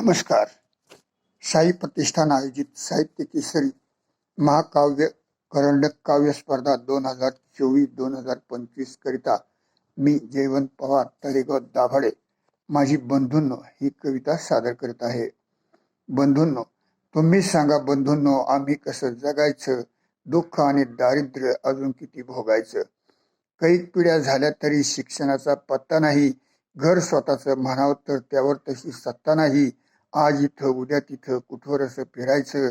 नमस्कार. साई प्रतिष्ठान आयोजित साहित्य केसरी महाकाव्य करंडक काव्य स्पर्धा दोन हजार चोवीस दोन हजार पंचवीस करिता मी जयवंत पवार तळेगाव दाभाडे माझी बंधूंनो ही कविता सादर करत आहे. बंधूंनो तुम्ही सांगा बंधूंनो आम्ही कसं जगायचं? दुःख आणि दारिद्र्य अजून किती भोगायचं? कैक पिढ्या झाल्या तरी शिक्षणाचा पत्ता नाही घर स्वतःचं म्हणावं तर त्यावर तशी सत्ता नाही आज इथं उद्या तिथं कुठवर असं फिरायचं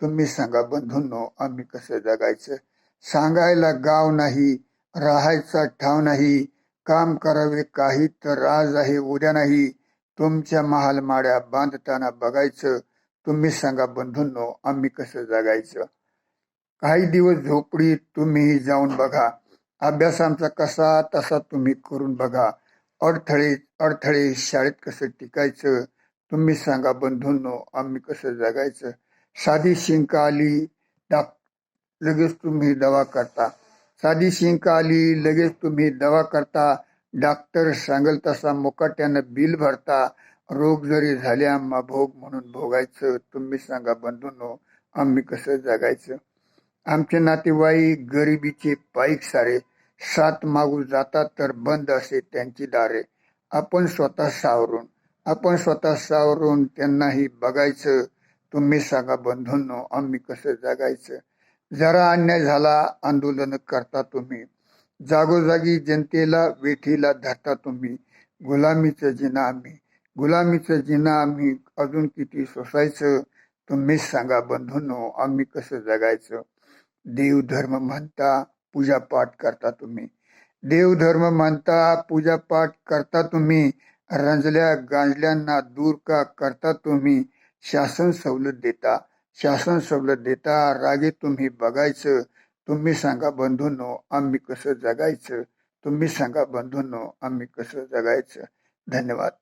तुम्ही सांगा. बंधूंनो आम्ही कसं जगायचं? सांगायला गाव नाही राहायचा ठाव नाही काम करावे काही तर आज आहे उद्या नाही. तुमच्या महाल माड्या बांधताना बघायचं. तुम्ही सांगा बंधूंनो आम्ही कसं जगायचं? काही दिवस झोपडीत तुम्हीही जाऊन बघा. अभ्यास आमचा कसा तसा तुम्ही करून बघा. अडथळे अडथळे शाळेत कसं टिकायचं? तुम्ही सांगा बंधूंनो आम्ही कसं जगायचं? साधी शिंक आली डाक लगेच तुम्ही दवा करता. साधी शिंक आली लगेच तुम्ही दवा करता. डॉक्टर सांगल तसा मुकाट्यानं बिल भरता. रोग जरी झाले आम्हा भोग म्हणून भोगायचं. तुम्ही सांगा बंधूंनो आम्ही कसं जगायचं? आमचे नातेवाईक गरिबीचे पाईक सारे. सात मागू जातात तर बंद असे त्यांची दारे. आपण स्वतः सावरून. आपण स्वतः सावरून त्यांनाही बघायचं. तुम्ही सांगा बंधूंनो आम्ही कसं जगायचं? जरा अन्याय झाला आंदोलन करता तुम्ही. जागोजागी जनतेला वेठीला धरता तुम्ही. गुलामीचं जिना आम्ही. गुलामीचं जिना आम्ही अजून किती सोसायचं? तुम्हीच सांगा बंधूंनो आम्ही कसं जगायचं? देवधर्म म्हणता पूजापाठ करता तुम्ही. देवधर्म म्हणता पूजापाठ करता तुम्ही. रंजल्या गांजल्यांना दूर का करता तुम्ही? शासन सवलत देता. शासन सवलत देता रागे तुम्ही बघायचं. तुम्ही सांगा बंधूंनो आम्ही कसं जगायचं? तुम्ही सांगा बंधूंनो आम्ही कसं जगायचं? धन्यवाद.